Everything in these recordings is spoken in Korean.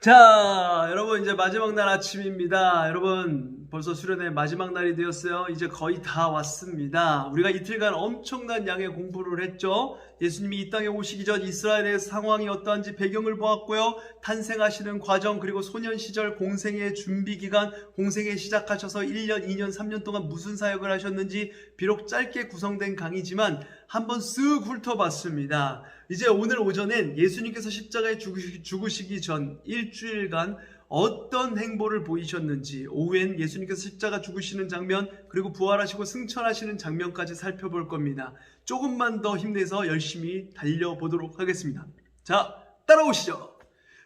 자, 여러분 이제 마지막 날 아침입니다. 여러분 벌써 수련회 마지막 날이 되었어요. 이제 거의 다 왔습니다. 우리가 이틀간 엄청난 양의 공부를 했죠. 예수님이 이 땅에 오시기 전 이스라엘의 상황이 어떠한지 배경을 보았고요. 탄생하시는 과정 그리고 소년 시절 공생의 준비 기간, 공생에 시작하셔서 1년, 2년, 3년 동안 무슨 사역을 하셨는지 비록 짧게 구성된 강의지만 한번 쓱 훑어봤습니다. 이제 오늘 오전엔 예수님께서 십자가에 죽으시- 죽으시기 전 일주일간 어떤 행보를 보이셨는지 오후엔 예수님께서 십자가 죽으시는 장면 그리고 부활하시고 승천하시는 장면까지 살펴볼 겁니다. 조금만 더 힘내서 열심히 달려보도록 하겠습니다. 자, 따라오시죠.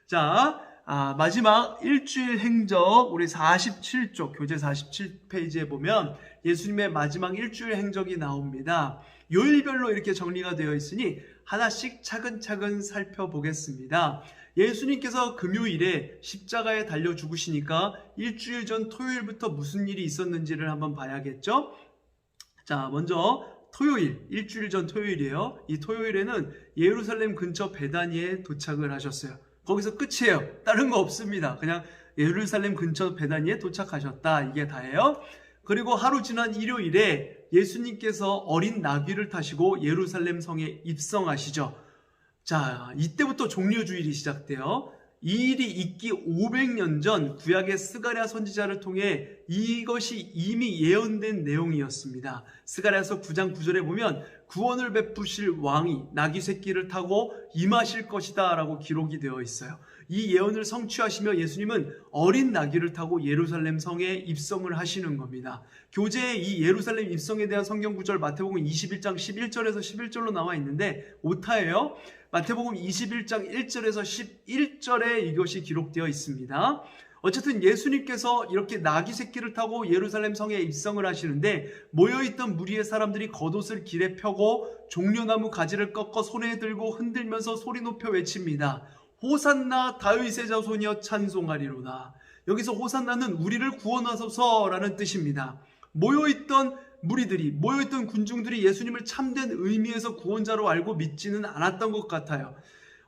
자, 아, 마지막 일주일 행적 우리 47쪽 교재 47페이지에 보면 예수님의 마지막 일주일 행적이 나옵니다. 요일별로 이렇게 정리가 되어 있으니 하나씩 차근차근 살펴보겠습니다. 예수님께서 금요일에 십자가에 달려 죽으시니까 일주일 전 토요일부터 무슨 일이 있었는지를 한번 봐야겠죠? 자, 먼저 토요일, 일주일 전 토요일이에요. 이 토요일에는 예루살렘 근처 베다니에 도착을 하셨어요. 거기서 끝이에요. 다른 거 없습니다. 그냥 예루살렘 근처 베다니에 도착하셨다. 이게 다예요. 그리고 하루 지난 일요일에 예수님께서 어린 나귀를 타시고 예루살렘 성에 입성하시죠. 자, 이때부터 종려주일이 시작돼요. 이 일이 있기 500년 전 구약의 스가랴 선지자를 통해 이것이 이미 예언된 내용이었습니다. 스가랴서 9장 9절에 보면 구원을 베푸실 왕이 나귀 새끼를 타고 임하실 것이다라고 기록이 되어 있어요. 이 예언을 성취하시며 예수님은 어린 나귀를 타고 예루살렘 성에 입성을 하시는 겁니다. 교재에 이 예루살렘 입성에 대한 성경 구절 마태복음 21장 11절에서 11절로 나와 있는데 오타예요. 마태복음 21장 1절에서 11절에 이것이 기록되어 있습니다. 어쨌든 예수님께서 이렇게 나귀 새끼를 타고 예루살렘 성에 입성을 하시는데 모여있던 무리의 사람들이 겉옷을 길에 펴고 종려나무 가지를 꺾어 손에 들고 흔들면서 소리 높여 외칩니다. 호산나 다윗의 자손이여 찬송하리로다. 여기서 호산나는 우리를 구원하소서라는 뜻입니다. 모여있던 무리들이 모여있던 군중들이 예수님을 참된 의미에서 구원자로 알고 믿지는 않았던 것 같아요.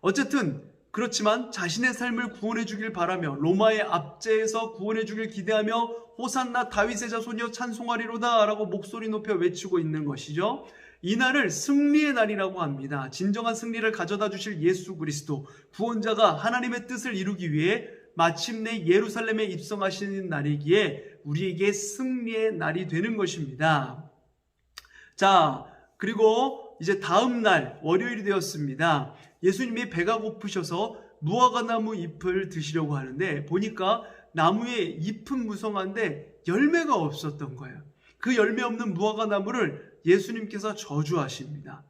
어쨌든 그렇지만 자신의 삶을 구원해 주길 바라며 로마의 압제에서 구원해 주길 기대하며 호산나 다윗의 자손이여 찬송하리로다라고 목소리 높여 외치고 있는 것이죠. 이 날을 승리의 날이라고 합니다. 진정한 승리를 가져다 주실 예수 그리스도 구원자가 하나님의 뜻을 이루기 위해 마침내 예루살렘에 입성하시는 날이기에 우리에게 승리의 날이 되는 것입니다. 자, 그리고 이제 다음 날 월요일이 되었습니다. 예수님이 배가 고프셔서 무화과 나무 잎을 드시려고 하는데 보니까 나무에 잎은 무성한데 열매가 없었던 거예요. 그 열매 없는 무화과 나무를 예수님께서 저주하십니다.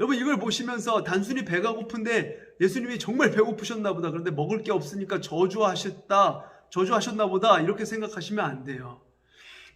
여러분 이걸 보시면서 단순히 배가 고픈데 예수님이 정말 배고프셨나 보다. 그런데 먹을 게 없으니까 저주하셨다. 저주하셨나 보다. 이렇게 생각하시면 안 돼요.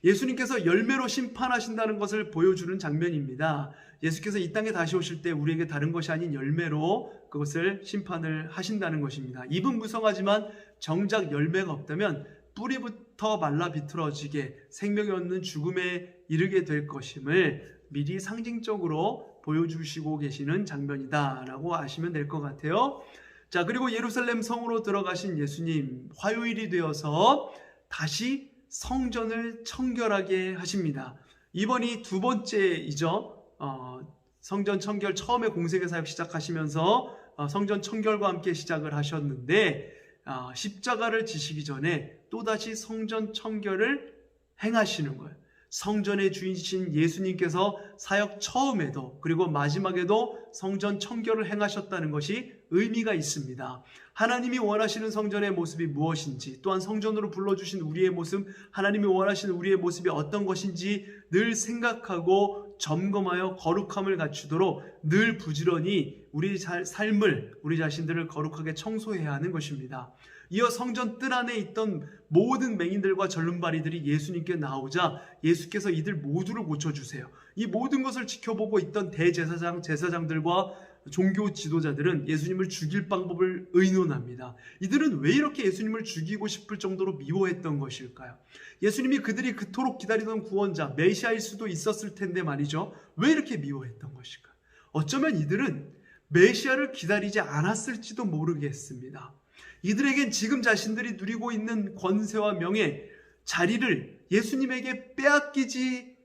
예수님께서 열매로 심판하신다는 것을 보여주는 장면입니다. 예수께서 이 땅에 다시 오실 때 우리에게 다른 것이 아닌 열매로 그것을 심판을 하신다는 것입니다. 잎은 무성하지만 정작 열매가 없다면 뿌리부터 말라 비틀어지게 생명이 없는 죽음에 이르게 될 것임을 미리 상징적으로 보여주시고 계시는 장면이다라고 아시면 될 것 같아요. 자, 그리고 예루살렘 성으로 들어가신 예수님, 화요일이 되어서 다시 성전을 청결하게 하십니다. 이번이 두 번째이죠. 어, 성전 청결 처음에 공생의 사역 시작하시면서 어, 성전 청결과 함께 시작을 하셨는데 어, 십자가를 지시기 전에 또다시 성전 청결을 행하시는 거예요. 성전의 주인이신 예수님께서 사역 처음에도 그리고 마지막에도 성전 청결을 행하셨다는 것이 의미가 있습니다. 하나님이 원하시는 성전의 모습이 무엇인지 또한 성전으로 불러주신 우리의 모습 하나님이 원하시는 우리의 모습이 어떤 것인지 늘 생각하고 점검하여 거룩함을 갖추도록 늘 부지런히 우리 삶을 우리 자신들을 거룩하게 청소해야 하는 것입니다. 이어 성전 뜰 안에 있던 모든 맹인들과 절름발이들이 예수님께 나오자 예수께서 이들 모두를 고쳐주세요. 이 모든 것을 지켜보고 있던 대제사장, 제사장들과 종교 지도자들은 예수님을 죽일 방법을 의논합니다. 이들은 왜 이렇게 예수님을 죽이고 싶을 정도로 미워했던 것일까요? 예수님이 그들이 그토록 기다리던 구원자, 메시아일 수도 있었을 텐데 말이죠. 왜 이렇게 미워했던 것일까? 어쩌면 이들은 메시아를 기다리지 않았을지도 모르겠습니다. 이들에겐 지금 자신들이 누리고 있는 권세와 명예, 자리를 예수님에게 빼앗기지,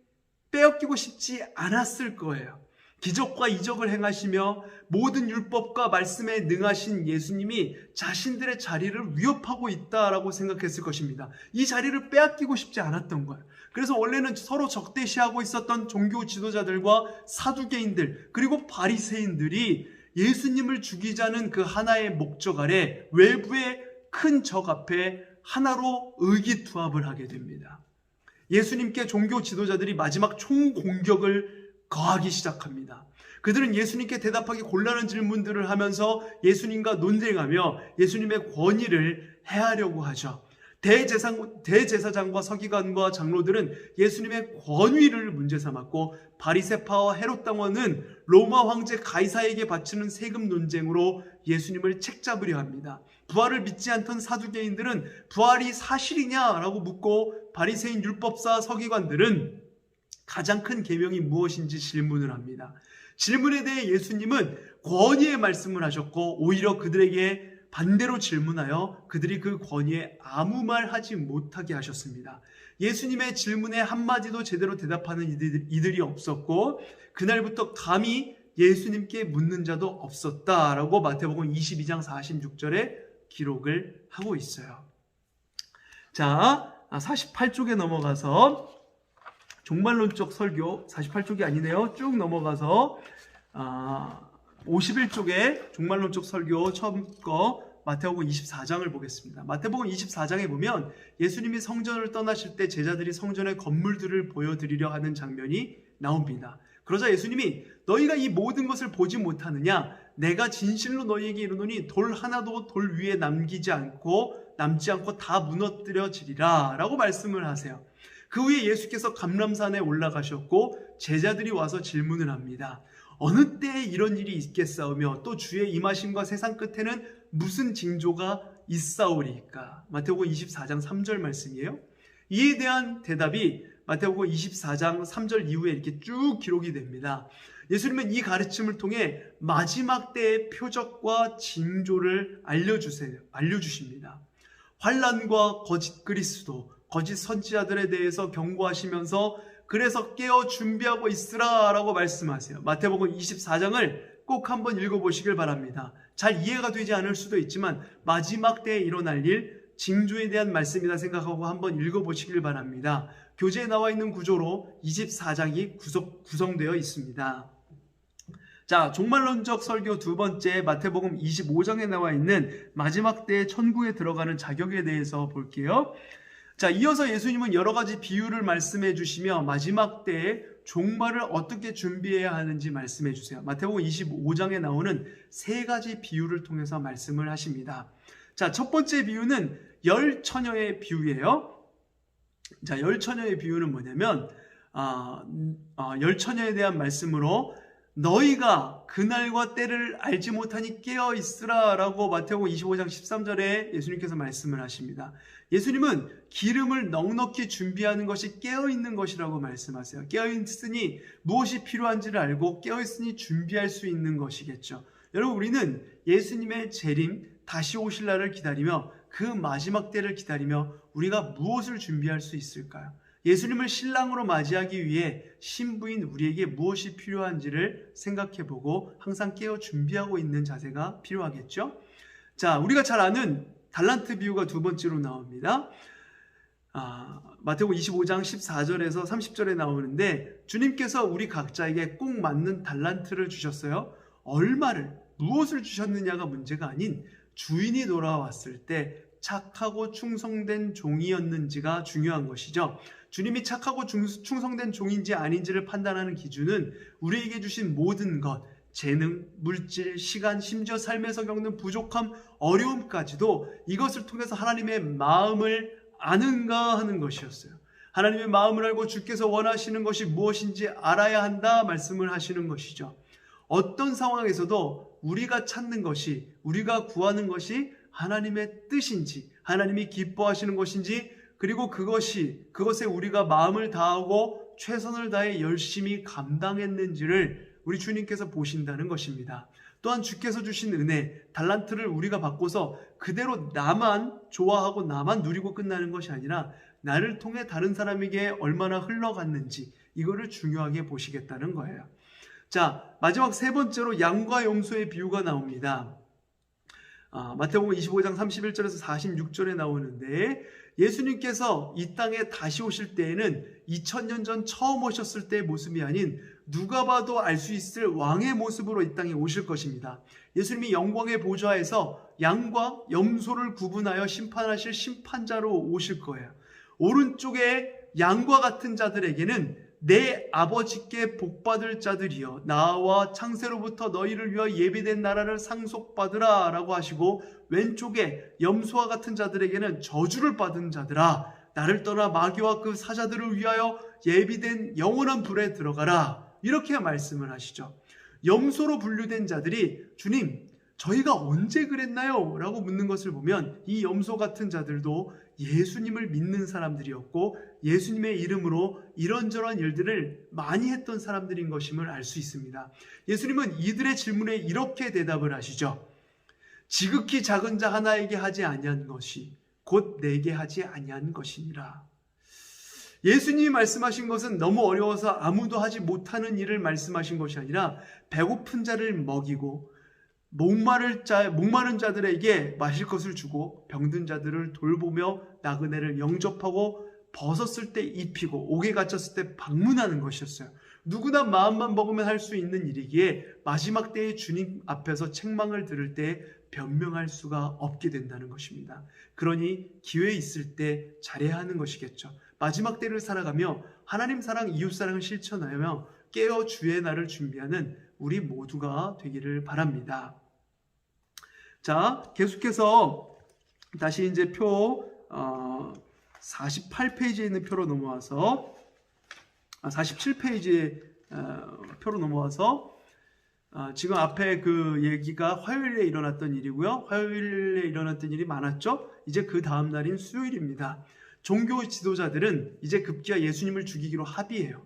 빼앗기고 싶지 않았을 거예요. 기적과 이적을 행하시며 모든 율법과 말씀에 능하신 예수님이 자신들의 자리를 위협하고 있다라고 생각했을 것입니다. 이 자리를 빼앗기고 싶지 않았던 거예요. 그래서 원래는 서로 적대시하고 있었던 종교 지도자들과 사두개인들 그리고 바리새인들이 예수님을 죽이자는 그 하나의 목적 아래 외부의 큰 적 앞에 하나로 의기투합을 하게 됩니다. 예수님께 종교 지도자들이 마지막 총공격을 거하기 시작합니다. 그들은 예수님께 대답하기 곤란한 질문들을 하면서 예수님과 논쟁하며 예수님의 권위를 해하려고 하죠. 대제상, 대제사장과 서기관과 장로들은 예수님의 권위를 문제 삼았고 바리세파와 헤롯 당원은 로마 황제 가이사에게 바치는 세금 논쟁으로 예수님을 책잡으려 합니다. 부활을 믿지 않던 사두개인들은 부활이 사실이냐라고 묻고 바리새인 율법사 서기관들은 가장 큰 계명이 무엇인지 질문을 합니다. 질문에 대해 예수님은 권위의 말씀을 하셨고 오히려 그들에게 반대로 질문하여 그들이 그 권위에 아무 말 하지 못하게 하셨습니다. 예수님의 질문에 한마디도 제대로 대답하는 이들, 이들이 없었고 그날부터 감히 예수님께 묻는 자도 없었다라고 마태복음 22장 46절에 기록을 하고 있어요. 자, 48쪽에 넘어가서 종말론적 설교 48쪽이 아니네요. 쭉 넘어가서 아, 51쪽에 종말론적 설교 처음 거 마태복음 24장을 보겠습니다. 마태복음 24장에 보면 예수님이 성전을 떠나실 때 제자들이 성전의 건물들을 보여드리려 하는 장면이 나옵니다. 그러자 예수님이 너희가 이 모든 것을 보지 못하느냐? 내가 진실로 너희에게 이르노니 돌 하나도 돌 위에 남기지 않고 남지 않고 다 무너뜨려지리라 라고 말씀을 하세요. 그 후에 예수께서 감람산에 올라가셨고 제자들이 와서 질문을 합니다. 어느 때에 이런 일이 있겠사오며 또 주의 임하심과 세상 끝에는 무슨 징조가 있사오리까? 마태복음 24장 3절 말씀이에요. 이에 대한 대답이 마태복음 24장 3절 이후에 이렇게 쭉 기록이 됩니다. 예수님은 이 가르침을 통해 마지막 때의 표적과 징조를 알려주세요. 알려주십니다. 환란과 거짓 그리스도, 거짓 선지자들에 대해서 경고하시면서 그래서 깨어 준비하고 있으라라고 말씀하세요. 마태복음 24장을 꼭 한번 읽어보시길 바랍니다. 잘 이해가 되지 않을 수도 있지만 마지막 때에 일어날 일, 징조에 대한 말씀이다 생각하고 한번 읽어보시길 바랍니다. 교재에 나와 있는 구조로 24장이 구성, 구성되어 있습니다. 자, 종말론적 설교 두 번째 마태복음 25장에 나와 있는 마지막 때에 천국에 들어가는 자격에 대해서 볼게요. 자, 이어서 예수님은 여러 가지 비유를 말씀해 주시며 마지막 때에 종말을 어떻게 준비해야 하는지 말씀해 주세요. 마태복음 25장에 나오는 세 가지 비유를 통해서 말씀을 하십니다. 자, 첫 번째 비유는 열 처녀의 비유예요. 자, 열 처녀의 비유는 뭐냐면 아, 아, 열 처녀에 대한 말씀으로 너희가 그날과 때를 알지 못하니 깨어 있으라 라고 마태복음 25장 13절에 예수님께서 말씀을 하십니다. 예수님은 기름을 넉넉히 준비하는 것이 깨어 있는 것이라고 말씀하세요. 깨어 있으니 무엇이 필요한지를 알고 깨어 있으니 준비할 수 있는 것이겠죠. 여러분 우리는 예수님의 재림 다시 오실 날을 기다리며 그 마지막 때를 기다리며 우리가 무엇을 준비할 수 있을까요? 예수님을 신랑으로 맞이하기 위해 신부인 우리에게 무엇이 필요한지를 생각해 보고 항상 깨어 준비하고 있는 자세가 필요하겠죠? 자, 우리가 잘 아는 달란트 비유가 두 번째로 나옵니다. 아, 마태복음 25장 14절에서 30절에 나오는데 주님께서 우리 각자에게 꼭 맞는 달란트를 주셨어요. 얼마를 무엇을 주셨느냐가 문제가 아닌 주인이 돌아왔을 때 착하고 충성된 종이었는지가 중요한 것이죠. 주님이 착하고 충성된 종인지 아닌지를 판단하는 기준은 우리에게 주신 모든 것, 재능, 물질, 시간, 심지어 삶에서 겪는 부족함, 어려움까지도 이것을 통해서 하나님의 마음을 아는가 하는 것이었어요. 하나님의 마음을 알고 주께서 원하시는 것이 무엇인지 알아야 한다 말씀을 하시는 것이죠. 어떤 상황에서도 우리가 찾는 것이, 우리가 구하는 것이 하나님의 뜻인지, 하나님이 기뻐하시는 것인지, 그리고 그것이, 그것에 우리가 마음을 다하고 최선을 다해 열심히 감당했는지를 우리 주님께서 보신다는 것입니다. 또한 주께서 주신 은혜, 달란트를 우리가 바꿔서 그대로 나만 좋아하고 나만 누리고 끝나는 것이 아니라 나를 통해 다른 사람에게 얼마나 흘러갔는지 이거를 중요하게 보시겠다는 거예요. 자, 마지막 세 번째로 양과 염소의 비유가 나옵니다. 아, 마태복음 25장 31절에서 46절에 나오는데 예수님께서 이 땅에 다시 오실 때에는 2000년 전 처음 오셨을 때의 모습이 아닌 누가 봐도 알 수 있을 왕의 모습으로 이 땅에 오실 것입니다. 예수님이 영광의 보좌에서 양과 염소를 구분하여 심판하실 심판자로 오실 거예요. 오른쪽에 양과 같은 자들에게는 내 아버지께 복받을 자들이여 나와 창세로부터 너희를 위하여 예비된 나라를 상속받으라 라고 하시고 왼쪽에 염소와 같은 자들에게는 저주를 받은 자들아 나를 떠나 마귀와 그 사자들을 위하여 예비된 영원한 불에 들어가라. 이렇게 말씀을 하시죠. 염소로 분류된 자들이 주님 저희가 언제 그랬나요? 라고 묻는 것을 보면 이 염소 같은 자들도 예수님을 믿는 사람들이었고 예수님의 이름으로 이런저런 일들을 많이 했던 사람들인 것임을 알 수 있습니다. 예수님은 이들의 질문에 이렇게 대답을 하시죠. 지극히 작은 자 하나에게 하지 아니한 것이 곧 내게 하지 아니한 것이니라. 예수님이 말씀하신 것은 너무 어려워서 아무도 하지 못하는 일을 말씀하신 것이 아니라 배고픈 자를 먹이고 목마를 자, 목마른 자들에게 마실 것을 주고 병든 자들을 돌보며 나그네를 영접하고 벗었을 때 입히고 옥에 갇혔을 때 방문하는 것이었어요. 누구나 마음만 먹으면 할 수 있는 일이기에 마지막 때에 주님 앞에서 책망을 들을 때 변명할 수가 없게 된다는 것입니다. 그러니 기회 있을 때 잘해야 하는 것이겠죠. 마지막 때를 살아가며 하나님 사랑, 이웃 사랑을 실천하며 깨어 주의 날을 준비하는 우리 모두가 되기를 바랍니다. 자, 계속해서 다시 이제 표 어, 48페이지에 있는 표로 넘어와서 아, 47페이지에 어, 표로 넘어와서 아, 지금 앞에 그 얘기가 화요일에 일어났던 일이고요. 화요일에 일어났던 일이 많았죠. 이제 그 다음 날인 수요일입니다. 종교 지도자들은 이제 급기야 예수님을 죽이기로 합의해요.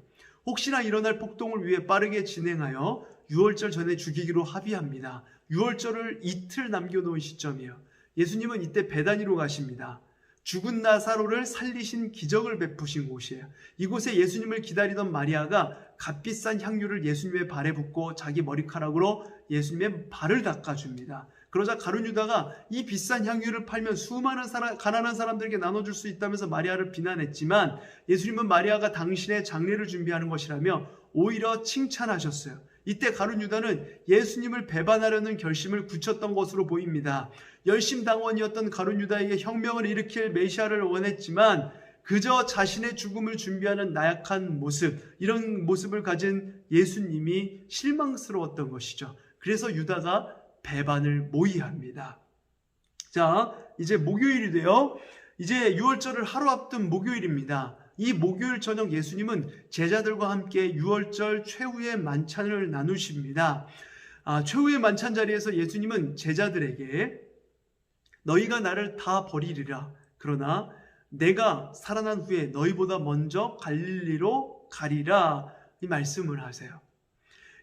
혹시나 일어날 폭동을 위해 빠르게 진행하여 6월절 전에 죽이기로 합의합니다. 6월절을 이틀 남겨놓은 시점이에요. 예수님은 이때 베다니로 가십니다. 죽은 나사로를 살리신 기적을 베푸신 곳이에요. 이곳에 예수님을 기다리던 마리아가 값비싼 향유를 예수님의 발에 붓고 자기 머리카락으로 예수님의 발을 닦아줍니다. 그러자 가룟 유다가 이 비싼 향유를 팔면 수많은 사람, 가난한 사람들에게 나눠줄 수 있다면서 마리아를 비난했지만 예수님은 마리아가 당신의 장례를 준비하는 것이라며 오히려 칭찬하셨어요. 이때 가룟 유다는 예수님을 배반하려는 결심을 굳혔던 것으로 보입니다. 열심 당원이었던 가룟 유다에게 혁명을 일으킬 메시아를 원했지만 그저 자신의 죽음을 준비하는 나약한 모습, 이런 모습을 가진 예수님이 실망스러웠던 것이죠. 그래서 유다가 배반을 모의합니다. 자, 이제 목요일이 돼요. 이제 6월절을 하루 앞둔 목요일입니다. 이 목요일 저녁 예수님은 제자들과 함께 6월절 최후의 만찬을 나누십니다. 아, 최후의 만찬 자리에서 예수님은 제자들에게 너희가 나를 다 버리리라. 그러나 내가 살아난 후에 너희보다 먼저 갈릴리로 가리라. 이 말씀을 하세요.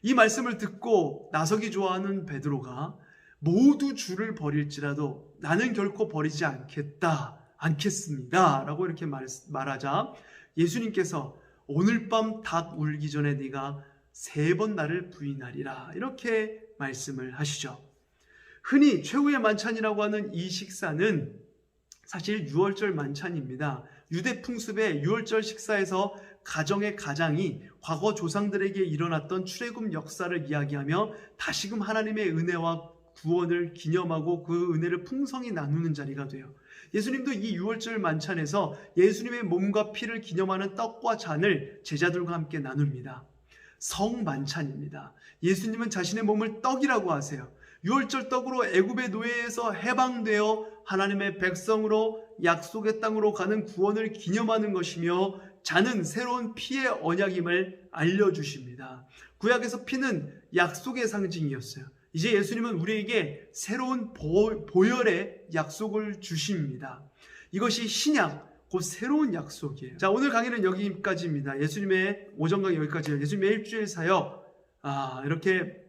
이 말씀을 듣고 나서기 좋아하는 베드로가 모두 주를 버릴지라도 나는 결코 버리지 않겠다. 않겠습니다. 라고 이렇게 말, 말하자 예수님께서 오늘 밤 닭 울기 전에 네가 세 번 나를 부인하리라. 이렇게 말씀을 하시죠. 흔히 최후의 만찬이라고 하는 이 식사는 사실 6월절 만찬입니다. 유대 풍습의 6월절 식사에서 가정의 가장이 과거 조상들에게 일어났던 출애굽 역사를 이야기하며 다시금 하나님의 은혜와 구원을 기념하고 그 은혜를 풍성히 나누는 자리가 돼요. 예수님도 이 6월절 만찬에서 예수님의 몸과 피를 기념하는 떡과 잔을 제자들과 함께 나눕니다. 성만찬입니다. 예수님은 자신의 몸을 떡이라고 하세요. 6월절 떡으로 애굽의 노예에서 해방되어 하나님의 백성으로 약속의 땅으로 가는 구원을 기념하는 것이며 잔은 새로운 피의 언약임을 알려주십니다. 구약에서 피는 약속의 상징이었어요. 이제 예수님은 우리에게 새로운 보혈의 약속을 주십니다. 이것이 신약, 곧 새로운 약속이에요. 자, 오늘 강의는 여기까지입니다. 예수님의 오전 강의 여기까지예요. 예수님의 일주일 사역, 아, 이렇게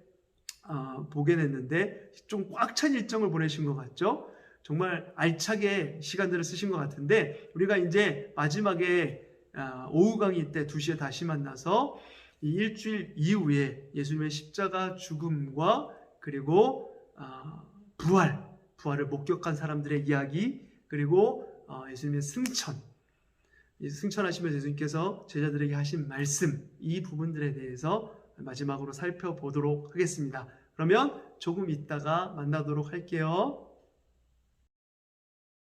아, 보게 됐는데 좀 꽉 찬 일정을 보내신 것 같죠? 정말 알차게 시간들을 쓰신 것 같은데 우리가 이제 마지막에 아, 오후 강의 때 2시에 다시 만나서 이 일주일 이후에 예수님의 십자가 죽음과 그리고 아, 부활, 부활을 목격한 사람들의 이야기 그리고 어, 예수님의 승천 이 승천하시면서 예수님께서 제자들에게 하신 말씀 이 부분들에 대해서 마지막으로 살펴보도록 하겠습니다. 그러면 조금 있다가 만나도록 할게요.